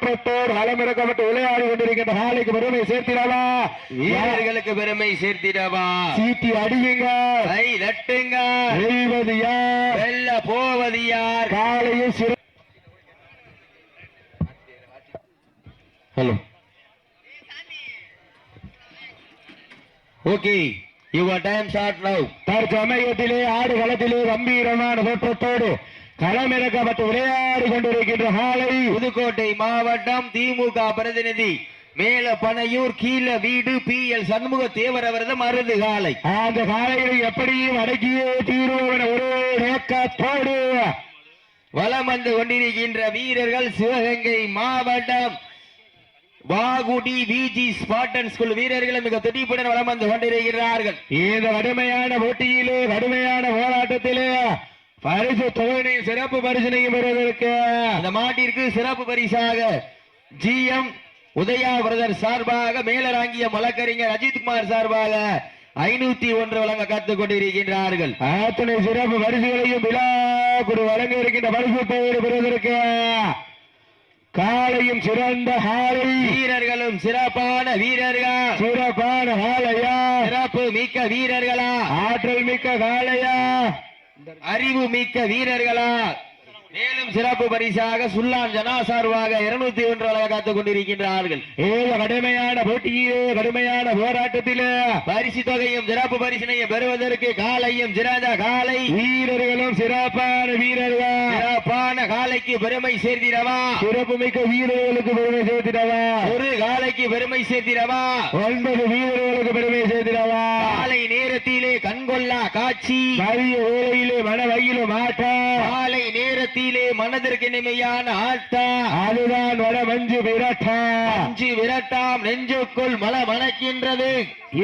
தோற்றத்தோடு களமிறக்கப்பட்டு விளையாடி கொண்டிருக்கின்ற காலைக்கு பெருமை சேர்த்திடவா? வீரர்களுக்கு பெருமை சேர்த்திடவா? சீட்டி அடியுங்க. கை தட்டுங்க. வெல்வது யார்? வெல்ல போவது யார்? காலையில் சிற hello. Okay your time start now தற்சமயத்திலே ஆடு களத்திலே கம்பீரமான தோற்றத்தோடு களமிறக்கப்பட்டு விளையாடி கொண்டிருக்கின்ற காலை புதுக்கோட்டை மாவட்டம் திமுக பிரதிநிதி மேல பனையூர் கீழ வீடு பி எல் சண்முக தேவர் அவரது மருது காலை அந்த காலையை எப்படியும் அடக்கியே தீர்வோம் ஒரே நோக்கத்தோடு வலம் வந்து கொண்டிருக்கின்ற வீரர்கள் சிவகங்கை மாவட்டம் வாகுடி விஜி ஸ்பாட்டன் ஸ்கூல் வீரர்களும் மிக துடிப்புடன் வலம் வந்து கொண்டிருக்கிறார்கள். இந்த கடுமையான போட்டியிலே கடுமையான போராட்டத்திலே பரிசு தொகையினையும் சிறப்பு பரிசனையும் பெறுவதற்கு அந்த மாட்டிற்கு சிறப்பு பரிசாக ஜிஎம் உதயா பிரதர் சார்பாக மேலராங்கிய மலக்கறிஞர் அஜித்குமார் சார்பாக ஐநூத்தி ஒன்று வழங்க காத்துக் கொண்டிருக்கின்றார்கள். அத்தனை சிறப்பு பரிசுகளையும் விழா குரு வழங்க இருக்கின்ற பரிசு தொகையை பெறுவதற்கு காலையும் சிறந்த காலை வீரர்களும் சிறப்பான வீரர்கள்? சிறப்பான காலையா சிறப்பு மிக்க வீரர்களா? ஆற்றல் மிக்க காலையா அறிவு மிக்க வீரர்களா? மேலும் சிறப்பு பரிசாக சுல்லான் ஜனா சார்பாக இருநூத்தி ஒன்று வழங்க காத்துக் கொண்டிருக்கின்றார்கள். ஏழு கடுமையான போட்டியிலே கடுமையான போராட்டத்திலே. பரிசு தொகையும் சிறப்பு பரிசினையும் பெறுவதற்கு காலையும் சிறந்த காலை. வீரர்களும் சிறப்பான வீரர்கள்? சிறப்பான காலைக்கு பெருமை சேர்த்திடவா? சிறப்பு மிக்க வீரர்களுக்கு பெருமை சேர்த்திடவா? ஒரு காலைக்கு பெருமை சேர்த்திடவா? ஒன்பது வீரர்களுக்கு பெருமை சேர்த்திடவா? காலை நேரத்திலே கண்கொள்ளா காட்சி. மதிய வேளையிலே மனவகிலும் ஆட்டா காலை நேரத்திலே மனதிற்கு இனிமையான ஆட்டா. அதுதான் வட மஞ்சு விரட்டா. அஞ்சு விரட்டாம் நெஞ்சுக்குள் மல மணக்கின்றது.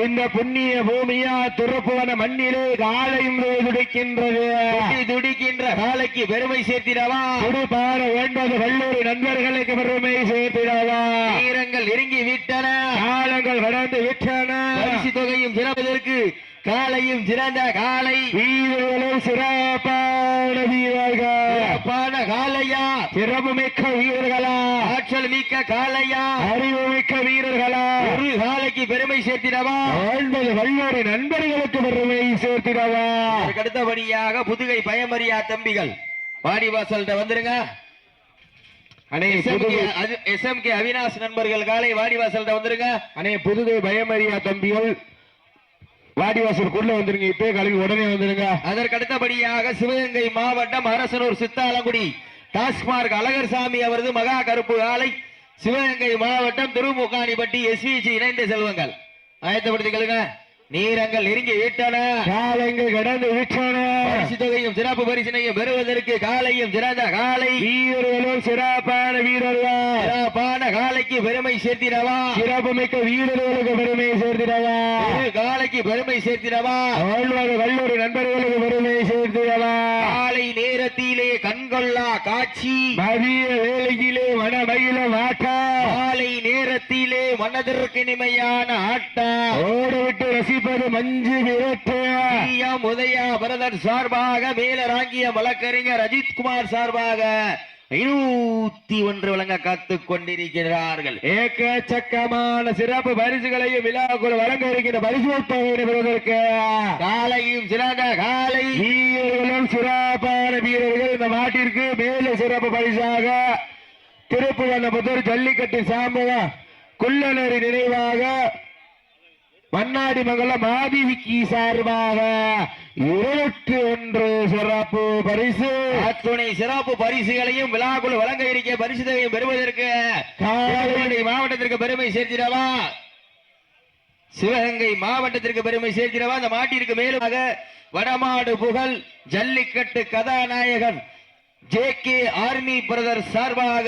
இந்த புண்ணிய பூமியா துறப்புவன மண்ணிலே காலையும் துடிக்கின்றது. துடி துடிக்கின்ற காலைக்கு பெருமை சேர்த்திடவா? துடிப்பார வேண்டது கல்லூரி நண்பர்களுக்கு பெருமை சேர்த்திடவா? வீரங்கள் நெருங்கி விட்டன காலங்கள் கடந்து விட்டன. தொகையும் சிறப்பதற்கு காலையும் சிறந்த காலை. வீரர்களும் சிறப்பான வீரர்கள். சிறப்பான காலையா? சிறப்பு மிக்க வீரர்களா? ஆற்றல் மிக்க காலையா? அறிவு மிக்க வீரர்களா? ஒரு காலைக்கு பெருமை சேர்த்திடவா? ஒன்பது கல்லூரி நண்பர்களுக்கு பெருமை சேர்த்திடவா? அடுத்தபடியாக புதுகை பயமறியா தம்பிகள். வாடிவாசல்கிட்ட வந்துருங்க. அனே புதுகை எஸ்எம்கே அவினாஷ் நண்பர்கள் காலை வாடிவாசல்கிட்ட வந்துருங்க. அனே புதுகை பயமறியா தம்பிகள் வாடிவாசலுக்குள்ள வந்துருங்க இப்பே கல்வி உடனே வந்துருங்க. அதற்கு அடுத்தபடியாக சிவகங்கை மாவட்டம் அரசனூர் சித்தாலங்குடி டாஸ்மார்க் அழகர்சாமி அவரது மகா கருப்பு ஆலை சிவகங்கை மாவட்டம் திருமுகாணிப்பட்டி எஸ்விஜி இணைந்த செல்வங்கள். ஆயத்தப்படுத்திக்கலுங்க நீரங்கள் நெருங்கி விட்டன. காலங்கள் கடந்து விட்டன. பரிசு தொகையும் சிறப்பு பரிசினையும் பெறுவதற்கு காலையும் சிறந்த காலை வீரர்களும் சிறப்பான வீரர்கள். சிறப்பான காலைக்கு பெருமை சேர்த்திடவா. சிறப்பு மிக்க வீரர்களுக்கு பெருமை சேர்த்திடவா. காலைக்கு பெருமை சேர்த்திடவா. கல்லூரி நண்பர்களுக்கு பெருமை சேர்த்திடவா. காலை நேரத்திலே கண்கொள்ளா காட்சி. மதிய வேலையிலே மனமயில மாட்டா. காலை நேரத்திலே மனதிற்கு இனிமையான ஆட்டா. ஓடு விட்டு ரசிப்பது மஞ்சு விரட்டு. உதயா பரதன் சார்பாக மேலராங்கிய வழக்கறிஞர் அஜித் குமார் சார்பாக ஐநூத்தி ஒன்று வழங்க காத்துக் கொண்டிருக்கிறார்கள். ஏக்கச்சக்கமான சிறப்பு பரிசுகளையும் விழாக்குள் வழங்க இருக்கின்ற பரிசு பெறுவதற்கு. காலையும் சிறந்த காலை. சிறப்பான வீரர்கள் இந்த நாட்டிற்கு மேல சிறப்பு பரிசாக திருப்புவனபுத்தூர் ஜல்லிக்கட்டு சாம்பவம் குள்ளநரி நினைவாக மன்னாடி மங்கலம் ஆதிவிக்கி சார்பாக இருபத்தி ஒன்று சிறப்பு பரிசு. அத்துணை சிறப்பு பரிசுகளையும் விழாக்குள் வழங்க இருக்க பரிசு தொகையும் பெறுவதற்கு மாவட்டத்திற்கு பெருமை சேர்த்திடவா? சிவகங்கை மாவட்டத்திற்கு பெருமை சேர்த்திடவா? அந்த மாட்டிற்கு மேலுமாக வடமாடு புகழ் ஜல்லிக்கட்டு கதாநாயகன் ஜே கே ஆர்மி பிரதர் சார்பாக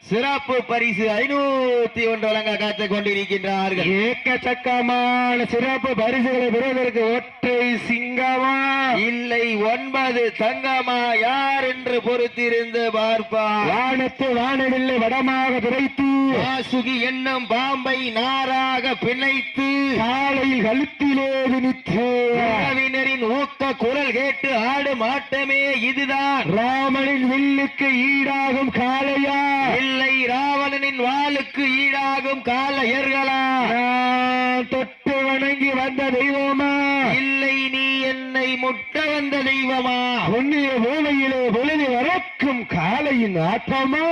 சிறப்பு பரிசு ஐநூத்தி ஒன்று வழங்க காத்துக் கொண்டிருக்கின்றார்கள். ஏக்கச்சக்கமான சிறப்பு பரிசுகளை பெறுவதற்கு ஒற்றை சிங்கமா? இல்லை ஒன்பது தங்கமா? யார் என்று பொறுத்திருந்து பார்ப்பார் வானத்து வானவில்லை வடமாக துரைத்து வாசுகி என்னும் பாம்பை நாராக பிணைத்து. காலையில் கழுத்திலே திணித்து உறவினரின் ஊக்க குரல் கேட்டு ஆடும் ஆட்டமே இதுதான். ராமனின் வில்லுக்கு ஈடாகும் காளையா? இல்லை ராவணனின் என் வாளுக்கு ஈடாகும் காளையர்களா நான் தொட்டு வணங்கி வந்த தெய்வமா? இல்லை நீ என்னை முட்ட வந்த தெய்வமா? புண்ணிய பூமியிலே பொழுது வரக்கும் காலையின் ஆட்டமா?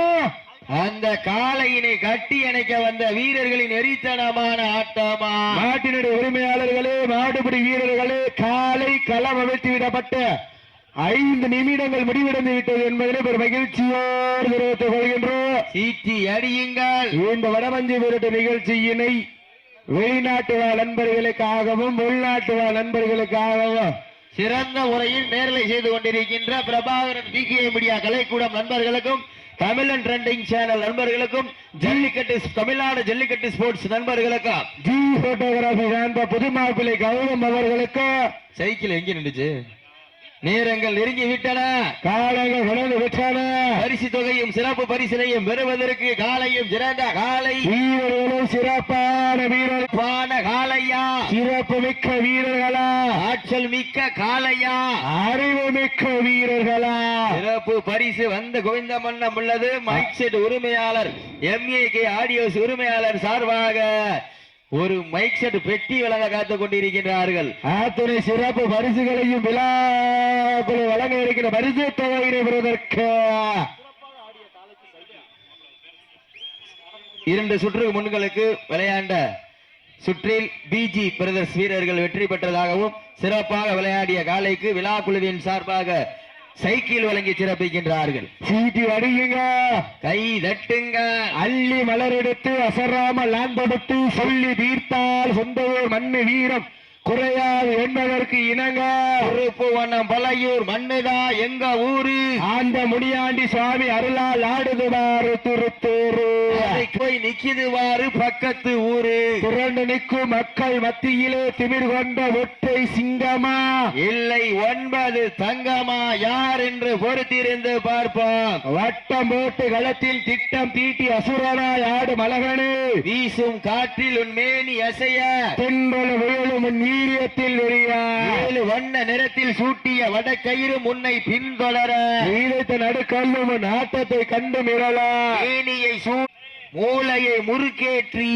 அந்த காளையினை கட்டி அணைக்க வந்த வீரர்களின் எரித்தனமான ஆட்டமா? நாட்டினுடைய உரிமையாளர்களே மாடுபிடி வீரர்களே காலை களம் அமைத்து விடப்பட்ட ஐந்து நிமிடங்கள் முடிவடைந்து விட்டது என்பதனை ஒரு மகிழ்ச்சியோடு தெரிவித்துக் கொள்கின்றோம். சீட்டி அடியுங்கள். இந்த வடமஞ்சு விரட்டு நிகழ்ச்சியினை வெளிநாட்டு வாழ் நண்பர்களுக்காகவும் உள்நாட்டு வாழ் நண்பர்களுக்காகவும் சிறந்த முறையில் நேரலை செய்து கொண்டிருக்கின்ற பிரபாகரன் பிகே மீடியா கலைக்கூடம் நண்பர்களுக்கும் தமிழன் ட்ரெண்டிங் சேனல் நண்பர்களுக்கும் ஜல்லிக்கட்டு தமிழ்நாடு ஜல்லிக்கட்டு ஸ்போர்ட்ஸ் நண்பர்களுக்கும். ஜி போட்டோகிராபி சார்ந்த புதுமாப்பிள்ளை கௌதம் அவர்களுக்கு சைக்கிள் எங்க நின்றுச்சு? நேரங்கள் நெருங்கி விட்டன காலங்கள் உணர்ந்து விட்டன. பரிசு தொகையும் சிறப்பு பரிசினையும் பெறுவதற்கு காலையும் சிறந்த காலை. வீரர்களும் சிறப்பான வீரர்கள். பான காளையா சிறப்பு மிக்க வீரர்களா? ஆற்றல் மிக்க காளையா அறிவு மிக்க வீரர்களா? சிறப்பு பரிசு வந்த கோவிந்த மன்னம் உள்ளது. மைக் செட் உரிமையாளர் எம்ஏ கே ஆடியோஸ் உரிமையாளர் சார்பாக ஒரு மைக் செட் பெட்டி வழங்க காத்துக் கொண்டிருக்கின்றார்கள். அத்துணை சிறப்பு பரிசுகளையும் விழாக்குழு வழங்க இருக்கிற பரிசு தொகையினை பெறுவதற்கு. இரண்டு சுற்று முன்களுக்கு விளையாண்ட சுற்றில் பிஜி பிரதர்ஸ் வீரர்கள் வெற்றி பெற்றதாகவும் சிறப்பாக விளையாடிய காலைக்கு விழா குழுவின் சார்பாக சைக்கிள் வழங்கி சிறப்பிக்கின்றார்கள். சீட்டி அடியுங்க. கை தட்டுங்க. அள்ளி மலர் எடுத்து அசராம லாந்தெடுத்து சொல்லி தீர்த்தால் சொந்த மண்ணு வீரம். குறையாது என்பதற்கு இணங்க. பொறுப்பு வண்ணம் பழையூர் மண்ணுதா எங்க ஊரு? ஆண்ட முடியாண்டி சுவாமி அருளால் ஆடுதுவாறு திருத்தூரு. போய் நிக்கிதுவாரு பக்கத்து ஊரு. திரண்டு நிற்கும் மக்கள் மத்தியிலே திமிர் கொண்ட ஒற்றை சிங்கமா? இல்லை ஒன்பது தங்கமா? யார் என்று பொறுத்திருந்து பார்ப்போம். வட்டம் போட்டு களத்தில் திட்டம் தீட்டி அசுரனாய் ஆடும் அழகனே வீசும் காற்றில் உன் மேனி அசைய. தென்றல் விழும் உன் வீரியத்தில் எரியா ஏழு வண்ண நிறத்தில் சூட்டிய வடக்கயிறு முன்னை பின்தொடர. வீரத்தை நடுக்கல்லும் ஆட்டத்தை கண்டு மிரளா. சூ மூளையை முறுக்கேற்றி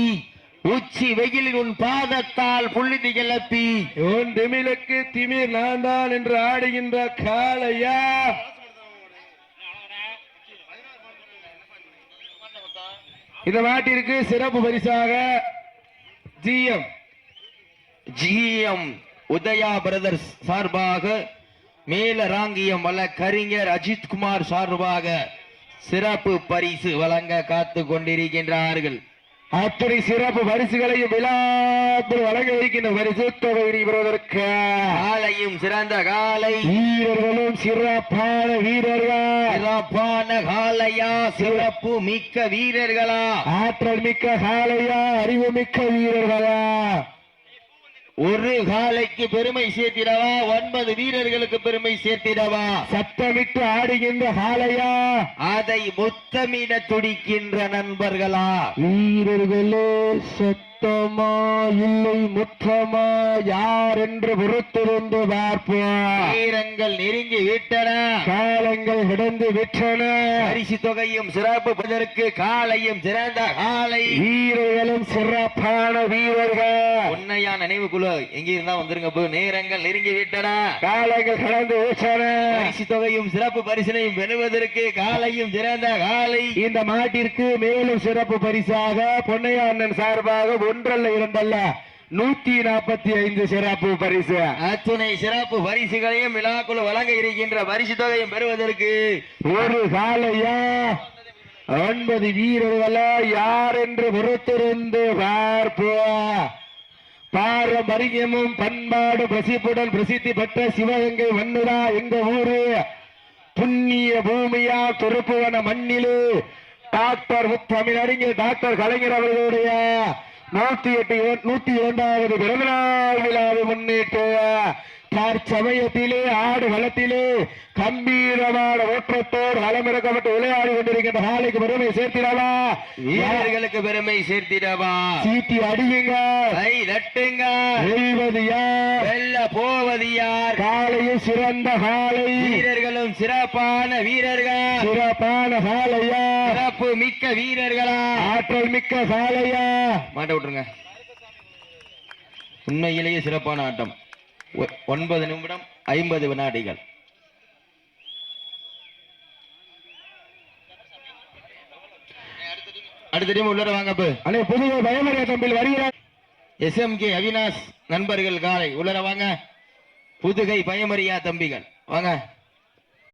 உச்சி வெயிலில் உன் பாதத்தால் புழுதி கிளப்பி உன் திமிலுக்கு திமிர் நான் தான் என்று ஆடுகின்ற காளையா. இந்த மாட்டிற்கு சிறப்பு பரிசாக ஜிஎம் ஜிஎம் உதயா பிரதர்ஸ் சார்பாக மேலராங்கியம் வல்ல கரிஞர் அஜித் குமார் சார்பாக சிறப்பு பரிசு வழங்க காத்து கொண்டிருக்கின்றார்கள். அத்தனை சிறப்பு பரிசுகளையும் விழாத்தில் வழங்க இருக்கின்ற பரிசு தொகை பெறுவதற்கு காலையும் சிறந்த காலை. வீரர்களும் சிறப்பான வீரர்கள். சிறப்பான காலையா? சிறப்பு மிக்க வீரர்களா? ஆற்றல் மிக்க காளையா அறிவு மிக்க வீரர்களா? ஒரு காலைக்கு பெருமை சேர்த்திடவா? ஒன்பது வீரர்களுக்கு பெருமை சேர்த்திடவா? சத்தமிட்டு ஆடுகின்ற காளையா? அதை முத்தமிட துடிக்கின்ற நண்பர்களா? வீரர்களே சத்தமா இல்லை முற்றமா யார் என்று பொறுத்திருந்து பார்ப்போம். வீரங்கள் நெருங்கி விட்டன. காலங்கள் கிடந்து விட்டன. பரிசு தொகையும் சிறப்பு பெறுவதற்கு காலையும் சிறந்த காலை. வீரர்களும் சிறப்பான வீரர்கள். உண்மையான நினைவுக்குழு எங்க இருந்தா வந்துருங்க போ. நேரங்கள் நெருங்கி விட்டன. காலங்கள் கடந்து விட்டன. பரிசு தொகையும் சிறப்பு பரிசனையும் பெறுவதற்கு காலையும் சிறந்த காலை. இந்த மாட்டிற்கு மேலும் சிறப்பு பரிசாக பொன்னையா அண்ணன் சார்பாக ஒன்றல்ல இரண்டல்ல. நூத்தி நாற்பத்தி ஐந்து சிறப்பு பரிசு. அத்துணை சிறப்பு பரிசுகளையும் விழாக்குழு வழங்க இருக்கின்ற பரிசு தொகையும் பெறுவதற்கு ஒரு காலையா ஒன்பது வீரர்களா யார் என்று பொறுத்திருந்து பார்ப்போம் பாரம்பரியமும் பண்பாடு பிரசிப்புடன் பிரசித்தி பெற்ற சிவகங்கை மண்ணுடா எங்க ஊரு? புண்ணிய பூமியா துருப்புவன மண்ணிலே. டாக்டர் முத்தமிழறிஞர் டாக்டர் கலைஞர் அவர்களுடைய நூத்தி எட்டு நூத்தி இரண்டாவது பிறந்தநாள் விழாவை முன்னிட்டு தற்சமயத்திலே ஆடு களத்திலே கம்பீரமான ஓட்டத்தோடு களமிறக்கப்பட்டு விளையாடி கொண்டிருக்கின்ற காலைக்கு பெருமை சேர்த்திடவா? வீரர்களுக்கு பெருமை சேர்த்திடவா? சீட்டி அடியுங்க. கை நட்டுங்க வெல்வது யார்? வெல்ல போவது யார்? காலையில் சிறந்த காலை வீரர்களும் சிறப்பான வீரர்கள். சிறப்பான காலையா சிறப்பு மிக்க வீரர்களா? ஆற்றல் மிக்க காலையா மாட்ட விட்டுருங்க. உண்மையிலேயே சிறப்பான ஆட்டம். ஒன்பது நிமிடம் ஐம்பது வினாடிகள். அடுத்த டீம் உள்ளர வாங்க அண்ணே புதிய பயமறிய தம்பில் வருகிறார். எஸ்எம்கே அவினாஷ் நண்பர்கள் காலை. உள்ளர வாங்க. புதுகை பயமறியா தம்பிகள். வாங்க.